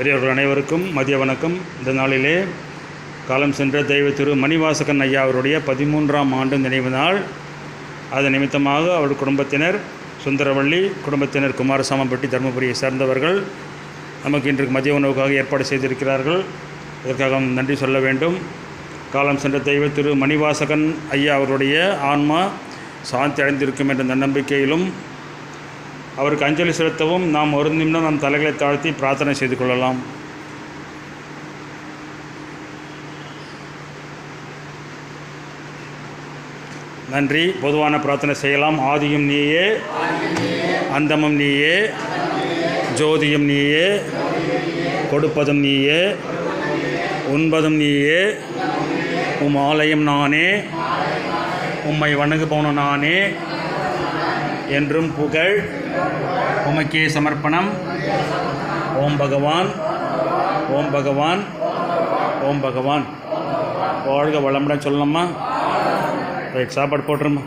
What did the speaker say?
பெரியவர்கள் அனைவருக்கும் மதிய வணக்கம். இந்த நாளிலே காலம் சென்ற தெய்வ திரு மணிவாசகன் ஐயா அவருடைய பதிமூன்றாம் ஆண்டு நினைவு நாள். அது நிமித்தமாக அவர் குடும்பத்தினர் சுந்தரவள்ளி குடும்பத்தினர் குமாரசாமம்பட்டி தருமபுரியை சேர்ந்தவர்கள் நமக்கு இன்றைக்கு மதிய உணவுக்காக ஏற்பாடு செய்திருக்கிறார்கள். இதற்காக நன்றி சொல்ல வேண்டும். காலம் சென்ற தெய்வ திரு மணிவாசகன் ஐயா அவருடைய ஆன்மா சாந்தி அடைந்திருக்கும் என்ற நம்பிக்கையிலும் அவருக்கு அஞ்சலி செலுத்தவும் நாம் ஒரு நிமிடம் நம் தலைகளை தாழ்த்தி பிரார்த்தனை செய்து கொள்ளலாம். நன்றி. பொதுவான பிரார்த்தனை செய்யலாம். ஆதியும் நீயே. அந்தமும் நீயே. ஜோதியும் நீயே. கொடுப்பதும் நீயே. உண்பதும் நீயே. உம் ஆலயம் நானே. உம்மை வணங்குபவனும் நானே. என்றும் புகழ். உமக்கே சமர்ப்பணம். ஓம் பகவான். ஓம் பகவான். ஓம் பகவான். வாழ்க வளமுடன் சொல்லணுமா? ரைட் சாப்பாடு போட்டுருமா